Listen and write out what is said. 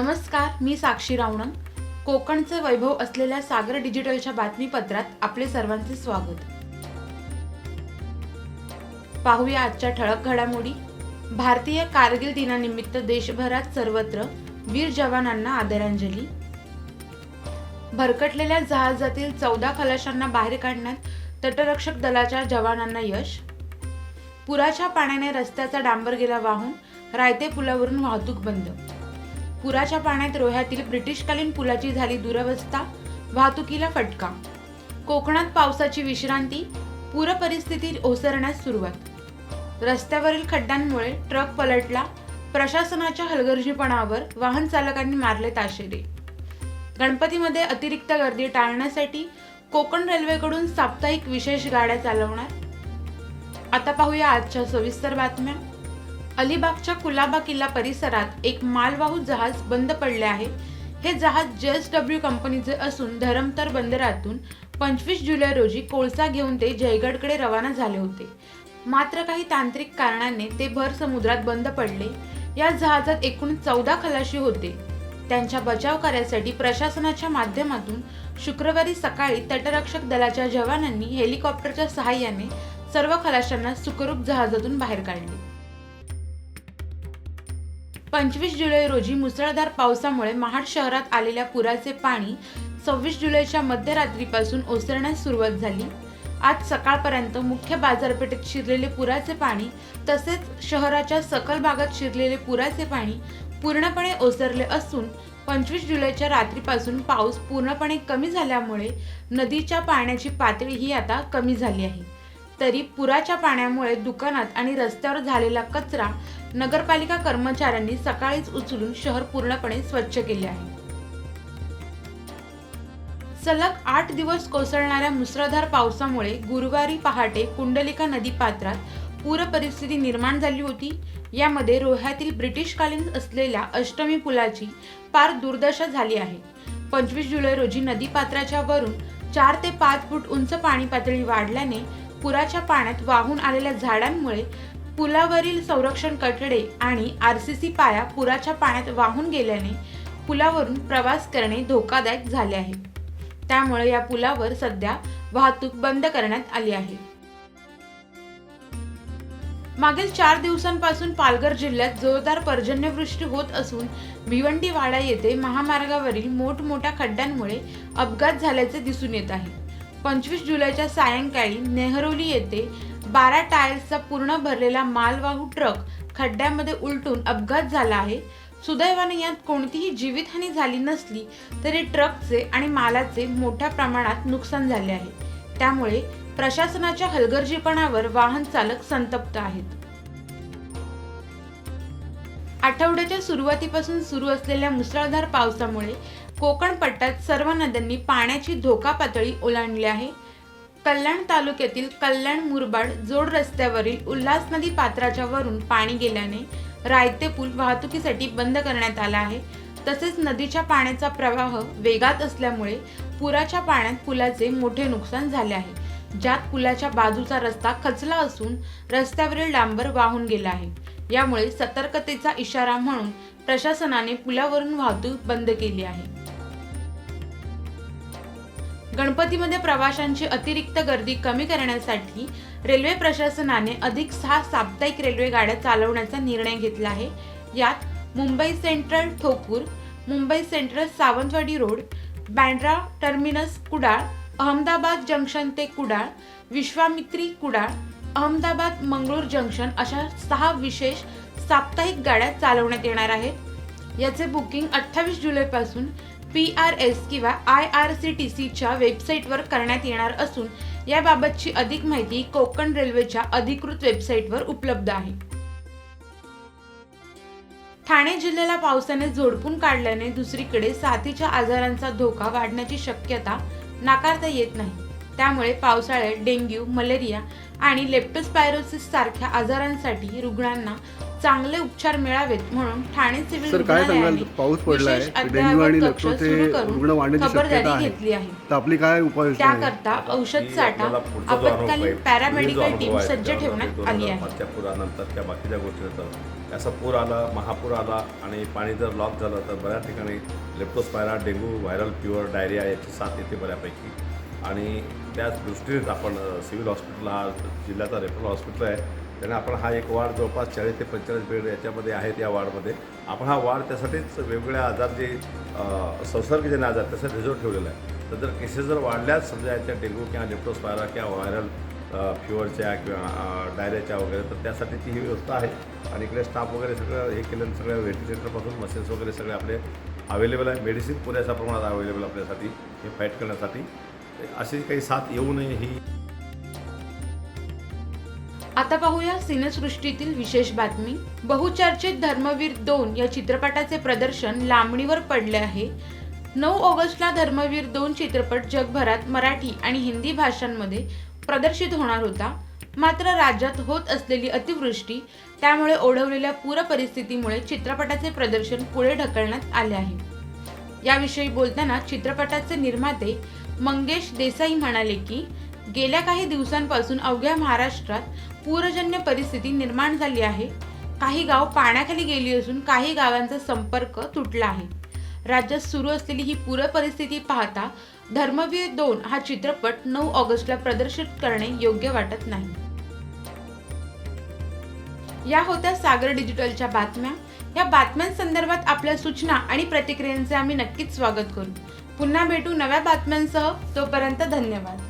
नमस्कार मी साक्षी रावणं कोकणचे वैभव असलेल्या सागर डिजिटलच्या बातमीपत्रात आपले सर्वांचे स्वागत. पाहूया आजच्या ठळक घडामोडी. भारतीय कारगिल दिनानिमित्त देशभरात सर्वत्र वीर जवानांना आदरांजली. भरकटलेल्या जहाजातील चौदा खलाशांना बाहेर काढण्यात तटरक्षक दलाच्या जवानांना यश. पुराच्या पाण्याने रस्त्याचा डांबर गेला वाहून रायते पुलावरून वाहतूक बंद. पुराच्या पाण्यात रोह्यातील ब्रिटिशकालीन पुलाची झाली दुरवस्था वाहतुकीला फटका. कोकणात पावसाची विश्रांती पूर परिस्थिती ओसरण्यास सुरुवात. रस्त्यावरील खड्ड्यांमुळे ट्रक पलटला प्रशासनाच्या हलगर्जीपणावर वाहन चालकांनी मारले ताशेरे. गणपतीमध्ये अतिरिक्त गर्दी टाळण्यासाठी कोकण रेल्वेकडून साप्ताहिक विशेष गाड्या चालवणार. आता पाहूया आजच्या सविस्तर बातम्या. अलिबागच्या कुलाबा किल्ला परिसरात एक मालवाहू जहाज बंद पडले आहे. हे जहाज जेएसडब्ल्यू कंपनीचे असून धरमतर बंदरातून पंचवीस जुलै रोजी कोळसा घेऊन ते जयगडकडे रवाना झाले होते. मात्र काही तांत्रिक कारणाने ते भर समुद्रात बंद पडले. या जहाजात एकूण चौदा खलाशी होते. त्यांच्या बचाव कार्यासाठी प्रशासनाच्या माध्यमातून शुक्रवारी सकाळी तटरक्षक दलाच्या जवानांनी हेलिकॉप्टरच्या सहाय्याने सर्व खलाशांना सुखरूप जहाजातून बाहेर काढले. पंचवीस जुलै रोजी मुसळधार पावसामुळे महाड शहरात आलेल्या पुराचे पाणी सव्वीस जुलैच्या मध्यरात्रीपासून ओसरण्यास सुरुवात झाली. आज सकाळपर्यंत मुख्य बाजारपेठेत शिरलेले पुराचे पाणी तसेच शहराच्या सकल भागात शिरलेले पुराचे पाणी पूर्णपणे ओसरले असून पंचवीस जुलैच्या रात्रीपासून पाऊस पूर्णपणे कमी झाल्यामुळे नदीच्या पाण्याची पातळी ही आता कमी झाली आहे. तरी पुराच्या पाण्यामुळे दुकानात आणि रस्त्यावर झालेला कचरा नगरपालिका कर्मचाऱ्यांनी सकाळीच उचलून शहर पूर्णपणे स्वच्छ केले आहे. सलग आठ दिवस कोसळणाऱ्या मुसळधार पावसामुळे गुरुवारी पहाटे कुंडलिका नदी पात्रात पूर परिस्थिती निर्माण झाली होती. यामध्ये रोह्यातील ब्रिटिशकालीन असलेल्या अष्टमी पुलाची पार दुर्दशा झाली आहे. पंचवीस जुलै रोजी नदी पात्राच्या वरून चार ते पाच फूट उंच पाणी पातळी वाढल्याने पुराच्या पाण्यात वाहून आलेल्या झाडांमुळे पुलावरील संरक्षण कठडे आणि आरसीसी पाया पुराच्या पाण्यात वाहून गेल्याने पुलावरून प्रवास करणे धोकादायक झाले आहे. त्यामुळे या पुलावर सध्या वाहतूक बंद करण्यात आली आहे. मागील चार दिवसांपासून पालघर जिल्ह्यात जोरदार पर्जन्यवृष्टी होत असून भिवंडी वाडा येथे महामार्गावरील मोठमोठ्या खड्ड्यांमुळे अपघात झाल्याचे दिसून येत आहे. पंचवीस जुलैच्या सायंकाळी नेहरोली येथे बारा टायर्सचा पूर्ण भरलेला मालवाहू ट्रक खड्ड्यामध्ये उलटून अपघात झाला आहे. सुदैवाने यात कोणतीही जीवितहानी झाली नसली तरी ट्रकचे आणि मालाचे मोठ्या प्रमाणात नुकसान झाले आहे. त्यामुळे प्रशासनाच्या हलगर्जीपणावर वाहन चालक संतप्त आहेत. आठवड्याच्या सुरुवातीपासून सुरू असलेल्या मुसळधार पावसामुळे कोकण पट्ट्यात सर्व नद्यांनी पाण्याची धोका पातळी ओलांडली आहे. कल्याण तालुक्यातील कल्याण मुरबाड जोड रस्त्यावरील उल्हास नदी पात्राच्या वरून पाणी गेल्याने रायते पूल वाहतुकीसाठी बंद करण्यात आला आहे. तसेच नदीच्या पाण्याचा प्रवाह वेगात असल्यामुळे पुराच्या पाण्यात पुलाचे मोठे नुकसान झाले आहे. ज्यात पुलाच्या बाजूचा रस्ता खचला असून रस्त्यावरील डांबर वाहून गेला आहे. यामुळे सतर्कतेचा इशारा म्हणून प्रशासनाने पुलावरून वाहतूक बंद केली आहे. गणपतीमध्ये प्रवाशांची अतिरिक्त गर्दी कमी करण्यासाठी रेल्वे प्रशासनाने अधिक सहा साप्ताहिक रेल्वे गाड्या चालवण्याचा निर्णय घेतला आहे. यात Mumbai central Thokur Mumbai central Sawantwadi road Bandra terminus Kudal Ahmedabad junction ते कुडाळ विश्वामित्री कुडाळ अहमदाबाद मंगळूर जंक्शन अशा सहा विशेष साप्ताहिक गाड्या चालवण्यात येणार आहेत. याचे बुकिंग अठ्ठावीस जुलैपासून पी आर एस किंवा आय आर सी टी सीच्या वेबसाईटवर करण्यात येणार असून याबाबतची अधिक माहिती कोकण रेल्वेच्या अधिकृत वेबसाईटवर उपलब्ध आहे. ठाणे जिल्ह्याला पावसाने झोडपून काढल्याने दुसरीकडे साथीच्या आजारांचा धोका वाढण्याची शक्यता नाकारता येत नाही. त्यामुळे पावसाळ्यात डेंग्यू मलेरिया आणि लेप्टोस्पायरोसिस सारख्या आजारांसाठी रुग्णांना चांगले उपचार मिळावेत म्हणून ठाणे सिव्हिल सर, काय सांगाल? रुग्णालयाने पाऊस पडलाय. विशेष डेंग्यू अद्ययावत आणि कक्ष लेप्टोचे सुरू रुग्ण करून वाढण्याची खबरदारी आहे. घेतली आहे तर आपली काय उपाययोजना आहे त्याकरता औषध साठा पुढचा जो आपत्कालीन पॅरामेडिकल टीम आहे, सज्ज ठेवण्यात दोन आली हजार आहे पुरानंतर किंवा बाकीच्या गोष्टी होतात असा पूर आला महापूर आला आणि पाणी जर लॉक झालं तर बऱ्याच ठिकाणी leptospira dengue viral fever diarrhoea याची साथ येते बऱ्यापैकी आणि त्याच दृष्टीनेच आपण सिव्हिल हॉस्पिटल हा जिल्ह्याचा रेफरल हॉस्पिटल आहे त्याने आपण हा एक वाढ जवळपास चाळीस ते पंचेचाळीस बेड याच्यामध्ये आहेत या वार्डमध्ये. आपण हा वार्ड त्यासाठीच वेगवेगळ्या आजार जे संसर्गजन्य आजार त्यासाठी रिझर्व ठेवलेला आहे. तर जर केसेस जर वाढल्याच समजा याच्या डेंग्यू किंवा लेप्टोस्पायरा किंवा व्हायरल फ्युअरच्या किंवा डायरियाच्या वगैरे तर त्यासाठी ती ही व्यवस्था आहे. आणि इकडे स्टाफ वगैरे सगळं हे केलं सगळ्या व्हेंटिलेटरपासून मशीन्स वगैरे सगळे आपले अवेलेबल आहे. मेडिसिन पुरेशा प्रमाणात अवेलेबल आपल्यासाठी हे फाईट करण्यासाठी. अशी काही साथ येऊ नये ही आता पाहूया सिनेसृष्टीतील विशेष बातमी. बहुचर्चित धर्मवीर दोन या चित्रपटाचे प्रदर्शन लांबणीवर पडले आहे. नऊ ऑगस्टला धर्मवीर दोन चित्रपट जगभरात मराठी आणि हिंदी भाषांमध्ये प्रदर्शित होणार होता. मात्र राज्यात होत असलेली अतिवृष्टी त्यामुळे ओढवलेल्या पूर परिस्थितीमुळे चित्रपटाचे प्रदर्शन पुढे ढकलण्यात आले आहे. याविषयी बोलताना चित्रपटाचे निर्माते मंगेश देसाई म्हणाले की गेल्या काही दिवसांपासून अवघ्या महाराष्ट्रात पूरजन्य परिस्थिती निर्माण झाली आहे. काही गाव पाण्याखाली गेली असून काही गावांचा संपर्क तुटला आहे. राज्यात सुरू असलेली ही पूर परिस्थिती पाहता धर्मवीर दोन हा चित्रपट नऊ ऑगस्टला प्रदर्शित करणे योग्य वाटत नाही. या होत्या सागर डिजिटलच्या बातम्या. या बातम्यांसंदर्भात आपल्या सूचना आणि प्रतिक्रियांचे आम्ही नक्कीच स्वागत करू. पुन्हा भेटू नव्या बातम्यांसह. तोपर्यंत धन्यवाद.